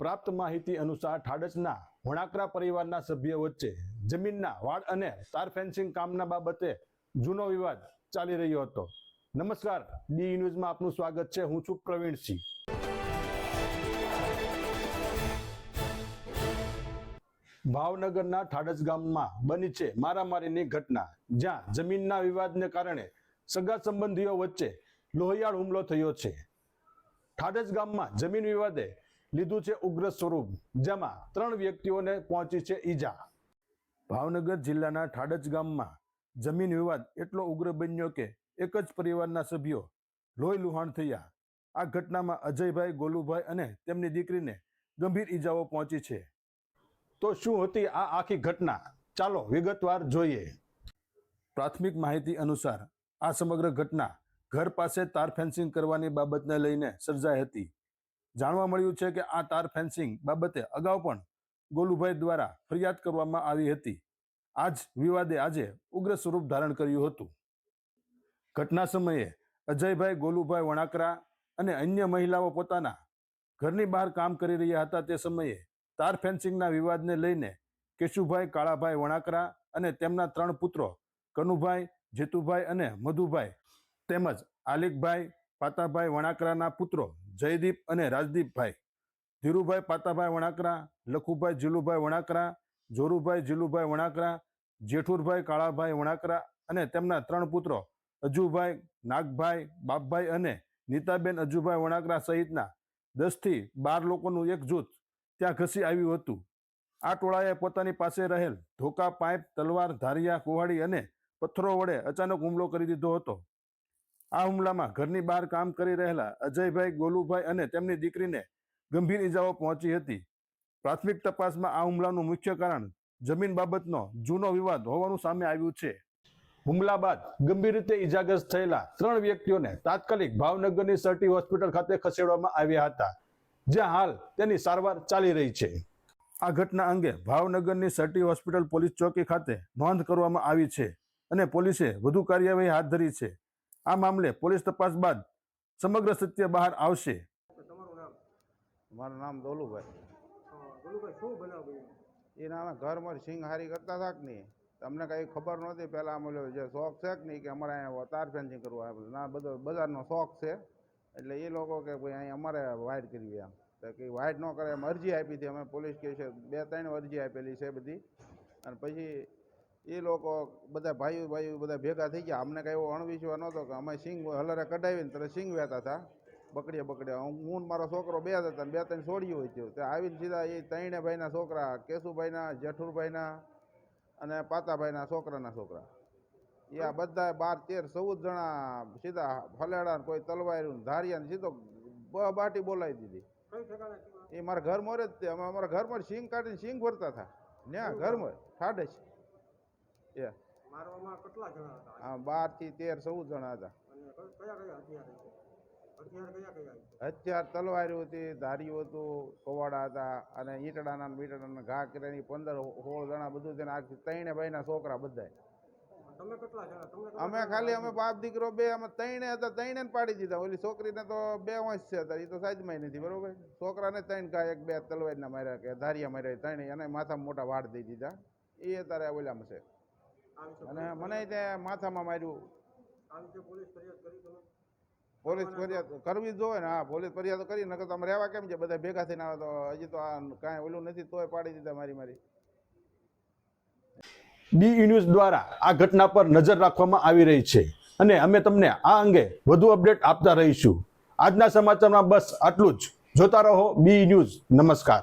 પ્રાપ્ત માહિતી અનુસાર ઠાડસના વણાકરા પરિવારના સભ્યો વચ્ચે જમીનના વાડ અને તાર ફેન્સિંગ કામના બાબતે જૂનો વિવાદ ચાલી રહ્યો હતો. નમસ્કાર, ડી ન્યૂઝમાં આપનું સ્વાગત છે. હું છું પ્રવીણસિંહ ભાવનગરના ઠાડસ ગામમાં બની છે મારામારીની ઘટના, જ્યાં જમીનના વિવાદને કારણે સગા સંબંધીઓ વચ્ચે લોહિયાળ હુમલો થયો છે. ઠાડસ ગામમાં જમીન વિવાદે લીધું છે ઉગ્ર સ્વરૂપ, જેમાં ત્રણ વ્યક્તિઓને પહોંચી છે ઈજા. ભાવનગર જિલ્લાના ઠાડજ ગામમાં જમીન વિવાદ એટલો ઉગ્ર બન્યો કે એક જ પરિવારના સભ્યો લોહી લુહાણ થયા. આ ઘટનામાં અજયભાઈ, ગોલુભાઈ અને તેમની દીકરીને ગંભીર ઈજાઓ પહોંચી છે. તો શું હતી આ આખી ઘટના? ચાલો વિગતવાર જોઈએ. પ્રાથમિક માહિતી અનુસાર આ સમગ્ર ઘટના ઘર પાસે તાર ફેન્સિંગ કરવાની બાબતને લઈને સર્જાઈ હતી. જાણવા મળ્યું છે કે આ તાર ફેન્સિંગ બાબતે અગાઉ પણ ગોલુભાઈ દ્વારા ફરિયાદ કરવામાં આવી હતી. આ જ વિવાદે આજે ઉગ્ર સ્વરૂપ ધારણ કર્યું હતું. ઘટના સમયે અજયભાઈ, ગોલુભાઈ વણાકરા અને અન્ય મહિલાઓ પોતાના ઘરની બહાર કામ કરી રહ્યા હતા તે સમયે તાર ફેન્સિંગના વિવાદને લઈને કેશુભાઈ, કાળાભાઈ વણાકરા અને તેમના ત્રણ પુત્રો કનુભાઈ, જેતુભાઈ અને મધુભાઈ તેમજ આલિકભાઈ પાતાભાઈ વણાકરાના પુત્રો જયદીપ અને રાજદીપભાઈ. ધીરુભાઈ પાતાભાઈ વણાકરા, લખુભાઈ જીલુભાઈ વણાકરા, જોરુભાઈ જીલુભાઈ વણાકરા, જેઠુરભાઈ કાળાભાઈ વણાકરા અને તેમના ત્રણ પુત્રો અજુભાઈ, નાગભાઈ, બાપભાઈ અને નીતાબેન અજુભાઈ વણાકરા સહિતના દસથી બાર લોકોનું એક જૂથ ત્યાં ઘસી આવ્યું હતું. આ ટોળાએ પોતાની પાસે રહેલ ધોકા, પાઇપ, તલવાર, ધારિયા, કુહાડી અને પથ્થરો વડે અચાનક હુમલો કરી દીધો હતો. આ હુમલામાં ઘરની બહાર કામ કરી રહેલા અજયભાઈ, ગોલુભાઈ અને તેમની દીકરીને ગંભીર ઈજાઓ પહોંચી હતી. પ્રાથમિક તપાસમાં આ હુમલાનું મુખ્ય કારણ જમીન બાબતનો જૂનો વિવાદ હોવાનું સામે આવ્યું છે. હુમલા બાદ ગંભીર રીતે ઈજાગ્રસ્ત થયેલા ત્રણ વ્યક્તિઓને તાત્કાલિક ભાવનગરની સર્ટી હોસ્પિટલ ખાતે ખસેડવામાં આવ્યા હતા, જ્યાં હાલ તેની સારવાર ચાલી રહી છે. આ ઘટના અંગે ભાવનગરની સર્ટી હોસ્પિટલ પોલીસ ચોકી ખાતે નોંધ કરવામાં આવી છે અને પોલીસે વધુ કાર્યવાહી હાથ ધરી છે. આ મામલે પોલીસ તપાસ બાદ સમગ્ર સત્ય બહાર આવશે. તમારું નામ? મારું નામ દોલુભાઈ. હા, ગોલુભાઈ શું એ નામે ઘરમાં સિંગ હારી કરતા હતા કે નહીં? તમને કઈ ખબર નહોતી? પહેલાં અમે જે શોખ છે કે નહીં કે અમારે અહીંયા તાર ફેન્સિંગ કરવું આવે ના બધો બજારનો શોખ છે. એટલે એ લોકો કે ભાઈ અહીં અમારે વાઇટ કરવી એમ. તો કે વાઇટ ન કરે એમ અરજી આપી હતી. અમે પોલીસ કેસે બે ત્રણ અરજી આપેલી છે બધી. અને પછી એ લોકો બધા ભાઈઓ ભાઈઓ બધા ભેગા થઈ ગયા. અમને કાંઈ એવો અણવિશ્વાસ નહોતો કે અમે સિંગ હલરે કઢાવીને ત્યારે સિંગ વહેતા હતા. બકડીએ બકડીએ હું હું મારો છોકરો બે હતા ને બે ત્રણ છોડ્યું હોય થયું તે આવીને સીધા એ ત્રણે ભાઈના છોકરા કેશુભાઈના જેઠુરભાઈના અને પાતાભાઈના છોકરાના છોકરા. એ આ બધા બાર તેર ચૌદ જણા સીધા ફલેડા કોઈ તલવાર્યું ધારિયા ને સીધો બ બાટી બોલાવી દીધી? એ મારા ઘર મોરે જ તે. અમે અમારા ઘરમાં સિંગ કાઢીને સિંગ ભરતા હતા. ને ઘરમાં ઠાડે છે એ. મારવામાં કેટલા જણા હતા બારથી તેર ચૌદ જણા હતા. અત્યાર તલવારી કયા કયા હથિયાર હથિયાર હતી ધાર્યું હતું કવાડા હતા અને ઈંટડાના ને બીટડાના ઘા કરીને પંદર સોળ જણા બધું તેને આખી ત્રણે ભાઈના છોકરા બધા અમે ખાલી અમે બાપ દીકરો બે અમે ત્રણે હતા ત્રણે ને પાડી દીધા. ઓલી છોકરીને તો બે વંશ છે હતા એ તો સાઈડમાં નથી બરોબર? છોકરાને ત્રણ ઘા એક બે તલવારના માર્યા કે ધારિયા માર્યા ત્રણે એને માથામાં મોટા વાળ દઈ દીધા. એ અત્યારે ઓલામાં છે. અને મને ત્યાં માથામાં માર્યું. પોલીસ ફરિયાદ પોલીસ ફરિયાદ કરવી જ જોઈએ ને હા પોલીસ ફરિયાદ કરી નકર તમે રહેવા કેમ છે? બધા ભેગા થઈને આવે તો હજી તો આ કાંઈ ઓલું નથી તોય પાડી દીધા મારી મારી. ડી ન્યૂઝ દ્વારા આ ઘટના પર નજર રાખવામાં આવી રહી છે. અને અમે તમને આ અંગે વધુ અપડેટ આપતા રહીશું. આજના સમાચારમાં બસ આટલું જ. જોતા રહો બી ન્યૂઝ. નમસ્કાર.